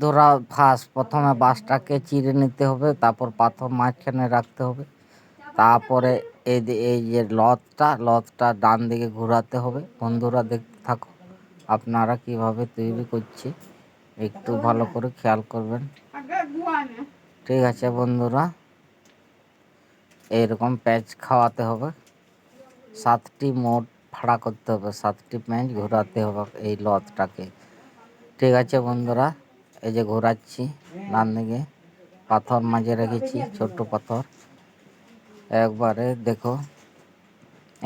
ধরা ফার্স্ট প্রথমে বাঁশটাকে চিড়ে নিতে হবে, তারপর পাথর মাঝখানে রাখতে হবে। তারপরে এই এই যে লতটা লতটা ডান দিকে ঘোরাতে হবে। বন্ধুরা দেখতে থাকো। আপনারা কীভাবে তৈরি করছে, একটু ভালো করে খেয়াল করবেন। ঠিক আছে বন্ধুরা এইরকম প্যাঁচ খাওয়াতে হবে। সাতটি মোট ভাড়া করতে হবে, সাতটি প্যাঁচ ঘোরাতে হবে এই লতটাকে। ঠিক আছে বন্ধুরা। এই যে ঘোরাচ্ছি, ডান দিকে। পাথর মাঝে রেখেছি, ছোট্ট পাথর। একবারে দেখো,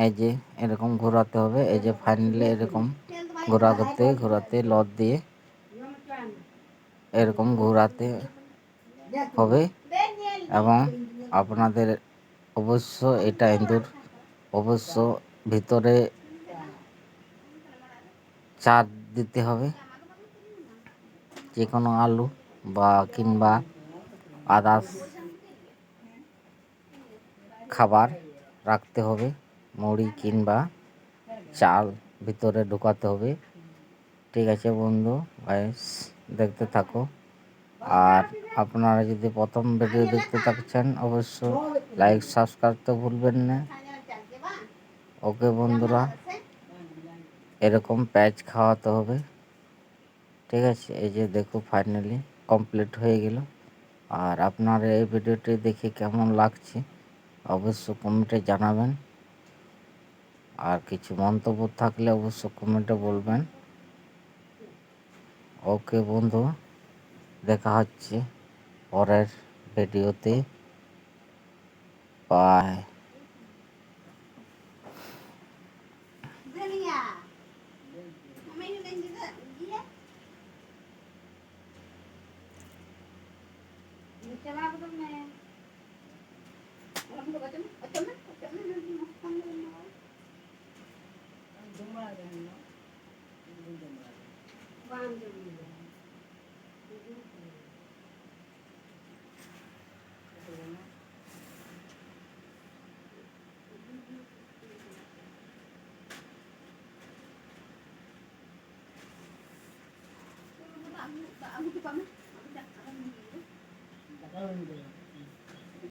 এই যে এরকম ঘোরাতে হবে, এই যে ফাইনালি এরকম ঘোরা ঘোরাতে ঘোরাতে লদ দিয়ে এরকম ঘোরাতে হবে। এবং আপনাদের অবশ্য এটা ইঁদুর অবশ্য ভিতরে চার দিতে হবে। যে কোনো আলু বা কিংবা আদার্স খাবার রাখতে হবে, মুড়ি কিংবা চাল ভিতরে ঢুকাতে হবে। ঠিক আছে বন্ধু গাইস দেখতে থাকো। আর আপনারা যদি প্রথম ভিডিও দেখতে থাকছেন অবশ্য লাইক সাবস্ক্রাইব তো ভুলবেন না। ওকে বন্ধুরা, এরকম প্যাচ খাওয়াতে হবে। ঠিক আছে, এই যে দেখো ফাইনালি কমপ্লিট হয়ে গেল। আর আপনারা এই ভিডিওটি দেখে কেমন লাগছে অবশ্য কমেন্টে জানাবেন। আর কিছু মন্তব্য থাকলে অবশ্য কমেন্টে বলবেন। ওকে বন্ধু, দেখা হচ্ছে পরের ভিডিওতে। বাই ചെലാപതമേ നമുക്ക് പറ്റും പറ്റും Thank you. வேளாங்கண்ணி போயிடலாம்